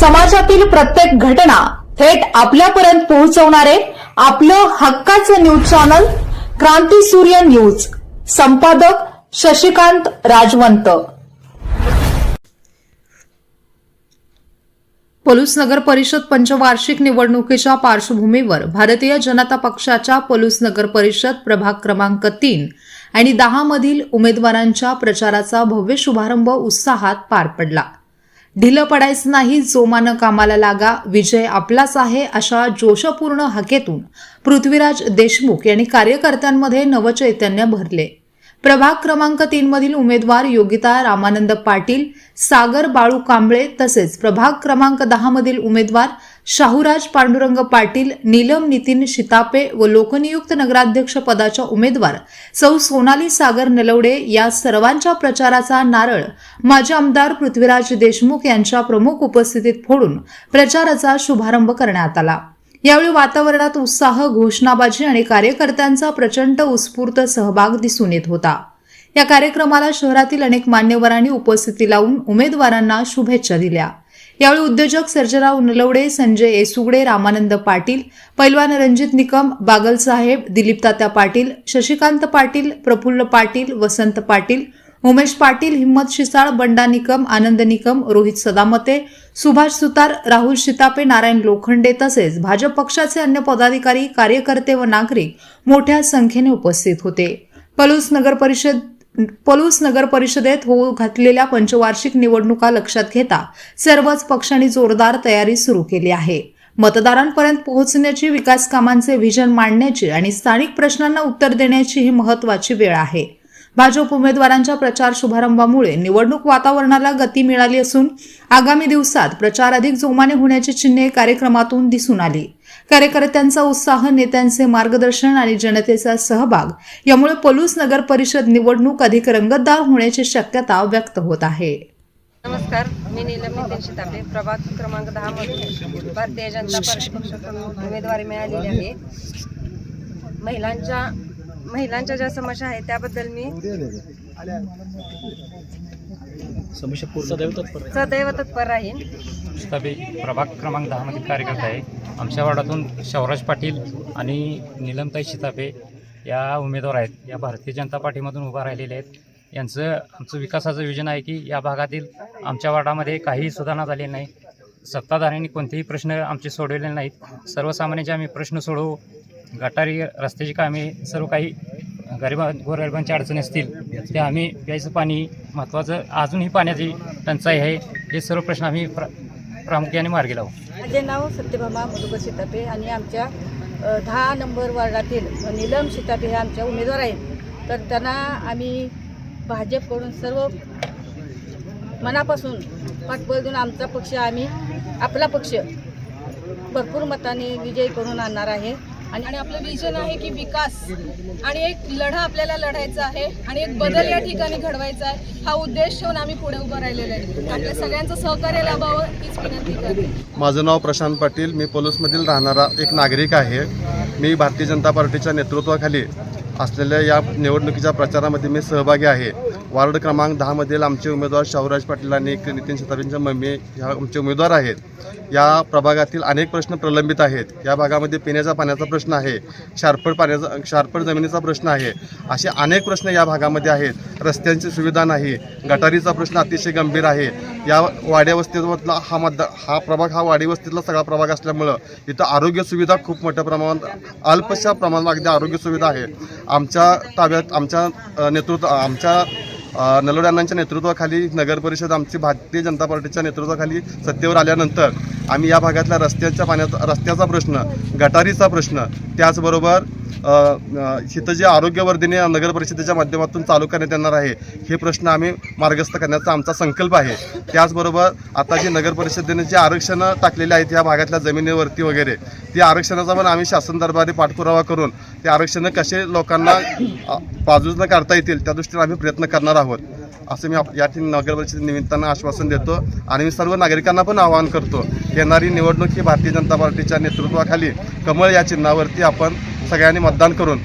समाजातील प्रत्येक घटना थेट आपल्यापर्यंत पोहोचवणारे आपलं हक्काचं न्यूज चॅनल क्रांती सूर्य न्यूज. संपादक शशिकांत राजवंत. पलूस नगर परिषद पंचवार्षिक निवडणुकीच्या पार्श्वभूमीवर भारतीय जनता पक्षाच्या पलूस नगर परिषद प्रभाग क्रमांक तीन आणि दहा मधील उमेदवारांच्या प्रचाराचा भव्य शुभारंभ उत्साहात पार पडला. ढिलं पडायचं नाही जोमानं कामाला लागा विजय आपलाच आहे अशा जोशपूर्ण हाकेतून पृथ्वीराज देशमुख यांनी कार्यकर्त्यांमध्ये नवचैतन्य भरले. प्रभाग क्रमांक तीन मधील उमेदवार योगिता रामानंद पाटील सागर बाळू कांबळे तसेच प्रभाग क्रमांक दहा मधील उमेदवार शाहूराज पांडुरंग पाटील नीलम नितीन शितापे व लोकनियुक्त नगराध्यक्ष पदाच्या उमेदवार सौ सोनाली सागर नलवडे या सर्वांच्या प्रचाराचा नारळ माजी आमदार पृथ्वीराज देशमुख यांच्या प्रमुख उपस्थितीत फोडून प्रचाराचा शुभारंभ करण्यात आला. यावेळी वातावरणात उत्साह घोषणाबाजी आणि कार्यकर्त्यांचा प्रचंड उत्स्फूर्त सहभाग दिसून येत होता. या कार्यक्रमाला शहरातील अनेक मान्यवरांनी उपस्थिती लावून उमेदवारांना शुभेच्छा दिल्या. यावेळी उद्योजक सर्जराव नलवडे संजय येसुगडे रामानंद पाटील पैलवान रणजित निकम बागलसाहेब दिलीप तात्या पाटील शशिकांत पाटील प्रफुल्ल पाटील वसंत पाटील उमेश पाटील हिम्मत शिसाळ बंडा निकम आनंद निकम रोहित सदामते सुभाष सुतार राहुल शितापे नारायण लोखंडे तसेच भाजप पक्षाचे अन्य पदाधिकारी कार्यकर्ते व नागरिक मोठ्या संख्येने उपस्थित होते. पलूस नगर परिषद पलूस नगर परिषदेत होऊ घातलेल्या पंचवार्षिक निवडणुका लक्षात घेता सर्वच पक्षांनी जोरदार तयारी सुरू केली आहे. मतदारांपर्यंत पोहोचण्याची विकास कामांचे व्हिजन मांडण्याची आणि स्थानिक प्रश्नांना उत्तर देण्याची ही महत्वाची वेळ आहे. भाजप उमेदवारांच्या प्रचार शुभारंभामुळे निवडणूक वातावरणाला गती मिळाली असून आगामी दिवसात प्रचार अधिक जोमाने होण्याची चिन्हे कार्यक्रमातून दिसून आली. कार्यकर्त्यांचा उत्साह नेत्यांचे मार्गदर्शन आणि जनतेचा सहभाग यामुळे पलूस नगर परिषद निवडणूक अधिक रंगतदार होण्याची शक्यता व्यक्त होत आहे. नमस्कार मी नीलम नितीन शितापे प्रभाग क्रमांक दहा मधून भारतीय जनता पार्टी पक्षाकडून उमेदवारी मिळालेली आहे. महिलांच्या महिलांच्या ज्या समस्या आहेत त्याबद्दल मी समस्या पूर्ण सदैव तत्पर तबे प्रभाग क्रमांक दहामधील कार्यकर्ता आहे. आमच्या वार्डातून शौराज पाटील आणि निलमताई शितापे या उमेदवार आहेत. या भारतीय जनता पार्टीमधून उभा राहिलेले आहेत. यांचं आमचं विकासाचं विजन आहे की या भागातील आमच्या वार्डामध्ये काहीही सुधारणा झालेली नाही. सत्ताधाऱ्यांनी कोणतेही प्रश्न आमचे सोडवलेले नाहीत. सर्वसामान्यांचे आम्ही प्रश्न सोडवू गटारी रस्त्याची कामे सर्व काही गरिबा गोरगरिबांच्या अडचणी असतील ते आम्ही प्यायचं पाणी महत्त्वाचं अजूनही पाण्याची टंचाई आहे हे सर्व प्रश्न आम्ही प्र प्रामुख्याने मार्गी लावू. माझे नाव सत्यभामा मधुकर सीतापे आणि आमच्या दहा नंबर वार्डातील नीलम सीतापे हे आमच्या उमेदवार आहेत. तर त्यांना आम्ही भाजपकडून सर्व मनापासून पाठबळ देऊन आमचा पक्ष आम्ही आपला पक्ष भरपूर मताने विजय करून आणणार आहे. आणि आणि आपलं विजन आहे की विकास. आणि एक लढा आपल्याला लढायचा आहे आणि एक बदल या ठिकाणी घडवायचा आहे. हा उद्देश ठेवून आम्ही पुढे उभं राहिलेलो आहे. आपल्या सगळ्यांचं सहकार्य लाभावं हीच विनंती करते. माझं नाव प्रशांत पाटील. मी पोलीसमधील राहणारा एक नागरिक आहे. मी भारतीय जनता पार्टीच्या नेतृत्वाखाली असलेल्या या निवडणुकीच्या प्रचारामध्ये मी सहभागी आहे. वार्ड क्रमांक दहामधील आमचे उमेदवार शाहूराज पाटील आणि नितीन शताबींच्या मम्मी ह्या आमचे उमेदवार आहेत. या प्रभागातील अनेक प्रश्न प्रलंबित आहेत. या भागामध्ये पिण्याच्या पाण्याचा प्रश्न आहे शारपड पाण्याचा शारपड जमिनीचा प्रश्न आहे असे अनेक प्रश्न या भागामध्ये आहेत. रस्त्यांची सुविधा नाही गटारीचा प्रश्न अतिशय गंभीर आहे. या वाड्यावस्तीमधला हा मतदार हा प्रभाग हा वाडी वस्तीतला सगळा प्रभाग असल्यामुळं इथं आरोग्य सुविधा खूप मोठ्या प्रमाणात अल्पशा प्रमाणात अगदी आरोग्य सुविधा आहे. आमच्या ताब्यात आमच्या नेतृत्व आमच्या अ, अण्णांच्या नेतृत्वाखाली नगर परिषद आमची भारतीय जनता पार्टीच्या नेतृत्वाखाली सत्तेवर आल्यानंतर आम्ही या भागातल्या रस्त्याच्या पाण्याचा रस्त्याचा प्रश्न गटारीचा प्रश्न त्याचबरोबर इथं जे आरोग्यवर्धिनी नगर परिषदेच्या माध्यमातून चालू करण्यात येणार आहे हे प्रश्न आम्ही मार्गस्थ करण्याचा आमचा संकल्प आहे. त्याचबरोबर आता जी नगर परिषदेने जे आरक्षणं टाकलेली आहेत या भागातल्या जमिनीवरती वगैरे ती आरक्षणाचा पण आम्ही शासन दरबारी पाठपुरावा करून ते आरक्षणं कसे लोकांना अ, काढता येतील त्या दृष्टीने आम्ही प्रयत्न करणार आहोत. असं मी या ठिकाणी नगर परिषद निमित्तानं आश्वासन देतो आणि मी सर्व नागरिकांना पण आवाहन करतो येणारी निवडणूक ही भारतीय जनता पार्टीच्या नेतृत्वाखाली कमळ या चिन्हावरती आपण सगळ्यांनी मतदान करून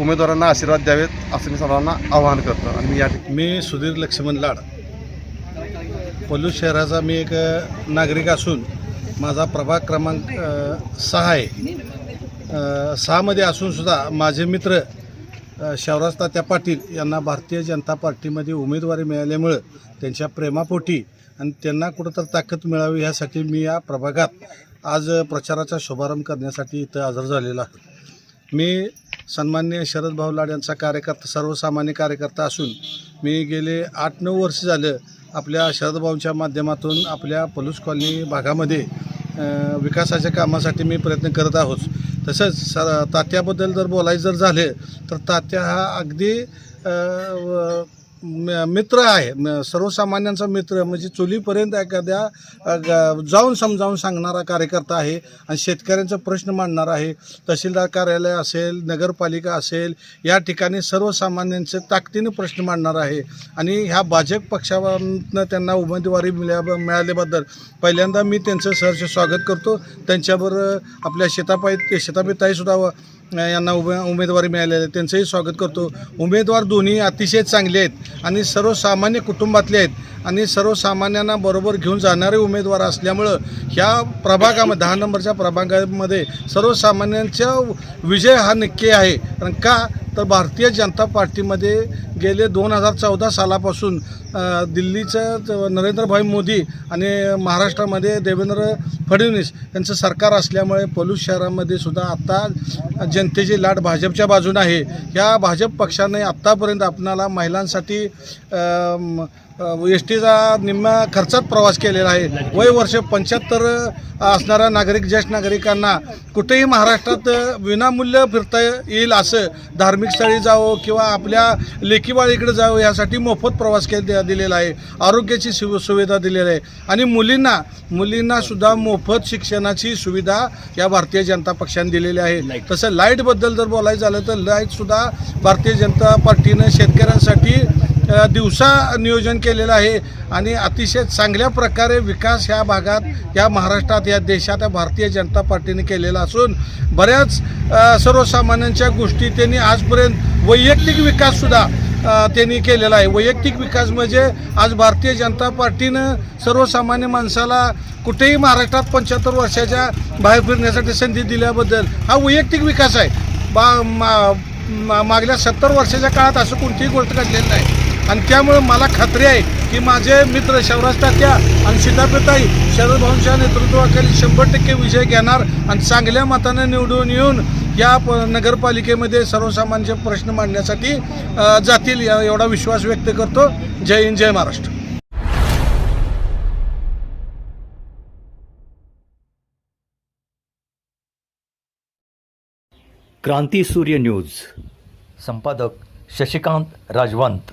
उमेदवारांना आशीर्वाद द्यावेत असं मी सर्वांना आवाहन करतो आणि मी या मी सुधीर लक्ष्मण लाड. पलूस शहराचा मी एक नागरिक असून माझा प्रभाग क्रमांक सहा आहे. सहामध्ये असूनसुद्धा माझे मित्र शिवराज तात्या पाटील यांना भारतीय जनता पार्टीमध्ये उमेदवारी मिळाल्यामुळं त्यांच्या प्रेमापोटी आणि त्यांना कुठंतर ताकद मिळावी ह्यासाठी मी या प्रभागात आज प्रचाराचा शुभारंभ करण्यासाठी इथं हजर झालेला आहे. मी सन्मान्य शरद भाऊ लाड यांचा कार्यकर्ता सर्वसामान्य कार्यकर्ता असून मी गेले आठ नऊ वर्ष झालं आपल्या शरदभाऊंच्या माध्यमातून आपल्या पलूस कॉलनी भागामध्ये विकासाच्या कामासाठी मी प्रयत्न करत आहोत. तसंच सर तात्याबद्दल जर बोलायचं जर झाले तर तात्या हा अगदी व- मित्र आहे. सर्वसामान्यांचा मित्र म्हणजे चुलीपर्यंत एखाद्या जाऊन समजावून सांगणारा कार्यकर्ता आहे आणि शेतकऱ्यांचा प्रश्न मांडणारा आहे. तहसीलदार कार्यालय असेल नगरपालिका असेल या ठिकाणी सर्वसामान्यांचे ताकदीने प्रश्न मांडणार आहे. आणि ह्या भाजप पक्षानं त्यांना उमेदवारी मिळा मिळाल्याबद्दल पहिल्यांदा मी त्यांचं सहर्ष स्वागत करतो. त्यांच्याबरोबर आपल्या शेतापाई शेतापीताईसुद्धा यांना उमे उमेदवारी मिळालेली आहे. त्यांचंही स्वागत करतो. उमेदवार दोन्ही अतिशय चांगले आहेत आणि सर्वसामान्य कुटुंबातले आहेत आणि सर्वसामान्यांना बरोबर घेऊन जाणारे उमेदवार असल्यामुळं ह्या प्रभागामध्ये दहा नंबरच्या प्रभागामध्ये सर्वसामान्यांचा विजय हा नक्की आहे. कारण का? तर भारतीय जनता पार्टीमध्ये गेले दोन हजार चौदा सालापासून दिल्लीचं नरेंद्रभाई मोदी आणि महाराष्ट्रामध्ये देवेंद्र फडणवीस यांचं सरकार असल्यामुळे पलूस शहरामध्ये सुद्धा आत्ता जनतेची लाट भाजपच्या बाजूने आहे. या भाजप पक्षाने आत्तापर्यंत आपणाला महिलांसाठी एस टीचा निम्म्या खर्चात प्रवास केलेला आहे. वय वर्ष पंच्याहत्तर असणाऱ्या नागरिक ज्येष्ठ नागरिकांना कुठेही महाराष्ट्रात विनामूल्य फिरता येईल असं धार्मिक स्थळी जावं किंवा आपल्या लेकीबाळीकडे जावं यासाठी मोफत प्रवास के दिलेला आहे. आरोग्याची सु सुविधा दिलेली आहे. आणि मुलींना मुलींनासुद्धा मोफत शिक्षणाची सुविधा या भारतीय जनता पक्षाने दिलेली आहे. तसं लाईटबद्दल जर बोलायचं झालं तर लाईटसुद्धा भारतीय जनता पार्टीनं शेतकऱ्यांसाठी दिवसा नियोजन केलेलं आहे आणि अतिशय चांगल्या प्रकारे विकास ह्या भागात या महाराष्ट्रात या देशात या भारतीय जनता पार्टीने केलेला असून बऱ्याच सर्वसामान्यांच्या गोष्टी त्यांनी आजपर्यंत वैयक्तिक विकाससुद्धा त्यांनी केलेला आहे. वैयक्तिक विकास म्हणजे आज भारतीय जनता पार्टीनं सर्वसामान्य माणसाला कुठेही महाराष्ट्रात पंच्याहत्तर वर्षाच्या बाहेर फिरण्यासाठी संधी दिल्याबद्दल हा वैयक्तिक विकास आहे. बा मा मा- मागल्या सत्तर वर्षाच्या काळात असं कोणतीही गोष्ट घडलेली नाही. आणि त्यामुळं मला खात्री आहे की माझे मित्र शिवराज टाक्या आणि सीतापेताई शरद भाऊंच्या नेतृत्वाखाली शंभर टक्के विजय घेणार आणि चांगल्या मताने निवडून येऊन या प नगरपालिकेमध्ये सर्वसामान्य प्रश्न मांडण्यासाठी जातील या एवढा विश्वास व्यक्त करतो. जय हिंद जय महाराष्ट्र. क्रांती सूर्य न्यूज. संपादक शशिकांत राजवंत.